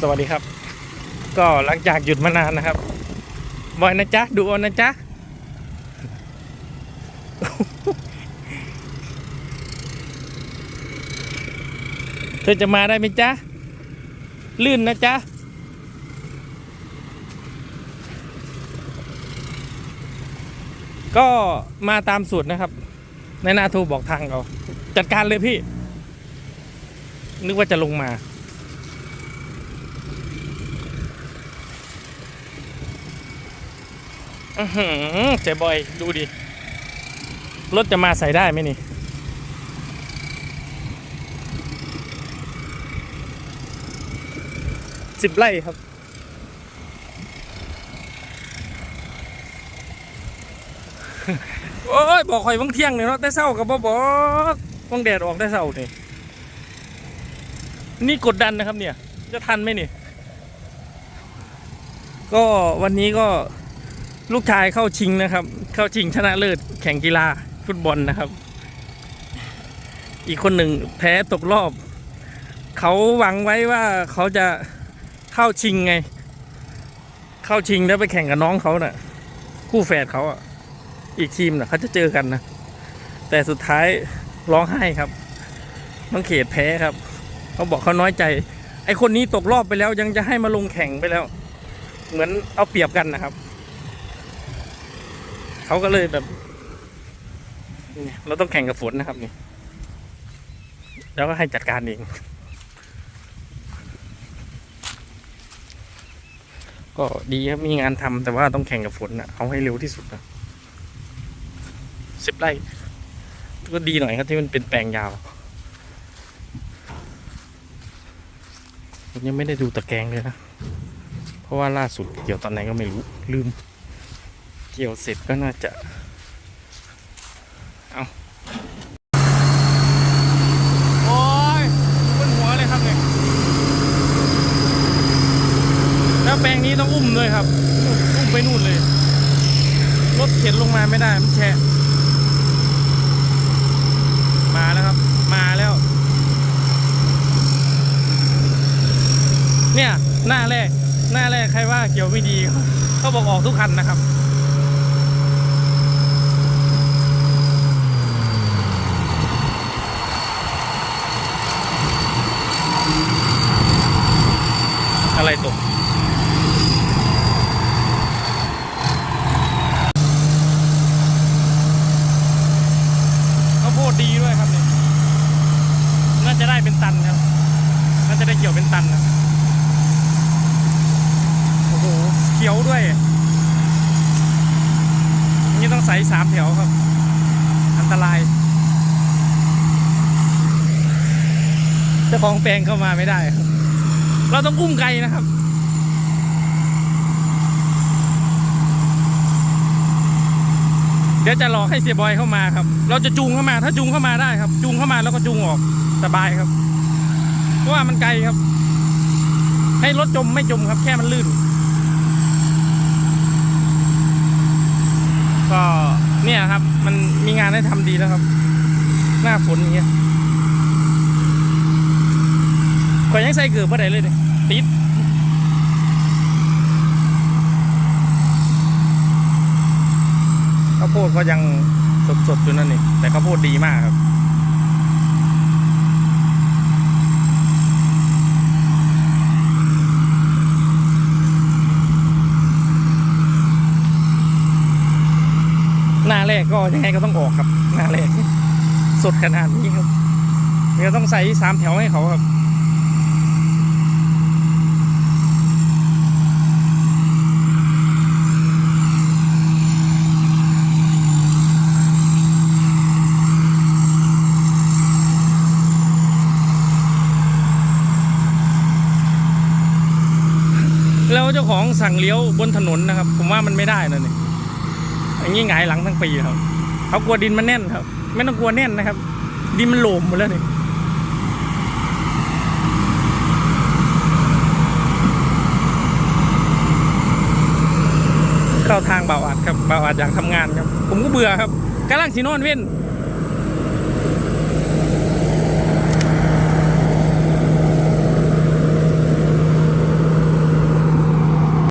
สวัสดีครับ ก็หลังจากหยุดมานานนะครับบอยนะจ๊ะดูอนะจ๊ะเธอจะมาได้ไหมจ๊ะ ลื่นนะจ๊ะก็มาตามสูตรนะครับ ในนาทูบอกทางเราจัดการเลยพี่ นึกว่าจะลงมา อือหือ เจ๊บอย ดูดิ รถจะมาใส่ได้ไหมนี่ สิบไร่ครับ โอ้ย บอกข่อยวังเที่ยงเนี่ยเนาะแต่เศร้ากับบ่บอกวังแดดออกได้เศร้านี่นี่กดดันนะครับเนี่ย จะทันไหมนี่ ก็วันนี้ก็ ลูกชายเข้าชิงนะครับ เข้าชิงชนะเลิศแข่งกีฬาฟุตบอลนะครับ อีกคนหนึ่งแพ้ตกรอบ เขาหวังไว้ว่าเขาจะเข้าชิงไง เข้าชิงแล้วไปแข่งกับน้องเขาน่ะ คู่แฝดเขาอะ อีกทีมน่ะเขาจะเจอกันนะ แต่สุดท้ายร้องไห้ครับน้องเขตแพ้ครับ เขาบอกเขาน้อยใจ ไอคนนี้ตกรอบไปแล้วยังจะให้มาลงแข่งไปแล้ว เหมือนเอาเปรียบกันนะครับ เขาก็เลยแบบเราต้องแข่งกับฝนนะครับนี่แล้วก็ให้จัดการเองก็ดีครับมีงานทำแต่ว่าต้องแข่งกับฝนนะเอาให้เร็วที่สุดนะสิบไร่ก็ดีหน่อยครับที่มันเป็นแปลงยาวผมยังไม่ได้ดูตะแกรงเลยนะ เพราะว่าล่าสุดเกี่ยวตอนไหนก็ไม่รู้ลืม เกี่ยวเสร็จก็น่าจะ เอาโอ้ยบนหัวเลยครับเนี่ยแล้วแปลงนี้ต้องอุ้มด้วยครับ อุ้มไปนู่นเลย รถเข็นลงมาไม่ได้ มันแฉะมาแล้วครับ มาแล้ว เนี่ย หน้าแรก หน้าแรกใครว่าเกี่ยวไม่ดี เขาบอกออกทุกคันนะครับ อะไรตก ข้าวโพดดีด้วยครับเนี่ยน่าจะได้เป็นตันครับ น่าจะได้เกี่ยวเป็นตันนะ โอ้โห เขียว ด้วยอย่างนี่ต้องใส่สามแถวครับ อันตราย เจ้าของแปลงเข้ามาไม่ได้ครับ เราต้องอุ้มไกลนะครับเดี๋ยวจะรอให้เสียบอยเข้ามาครับ เราจะจูงเข้ามา ถ้าจูงเข้ามาได้ครับ จูงเข้ามาแล้วก็จูงออกสบายครับ เพราะว่ามันไกลครับ ให้รถจมไม่จมครับ แค่มันลื่น ก็เนี่ยครับ มันมีงานให้ทำดีแล้วครับ หน้าฝนอย่างเงี้ยข่อยยังใส่เกือบไม่ได้เลยเนี่ยติดข้าวโพดก็ยังสดๆอยู่นั่นนี่แต่ข้าวโพดดีมากครับ หน้าแรกก็ยังไงก็ต้องออกครับ หน้าแรกสดขนาดนี้ครับเดี๋ยวต้องใส่สามแถวให้เขาครับแล้วเจ้าของสั่งเลี้ยวบนถนนนะครับ ผมว่ามันไม่ได้นะเนี่ย อย่างนี้หงายหลังทั้งปีครับเขากลัวดินมันแน่นครับ ไม่ต้องกลัวแน่นนะครับ ดินมันโหลมหมดแล้วนี่เข้าทางเบาอัดครับเบาอัดอยากทำงานครับ ผมก็เบื่อครับกำลังสีนอนเว้น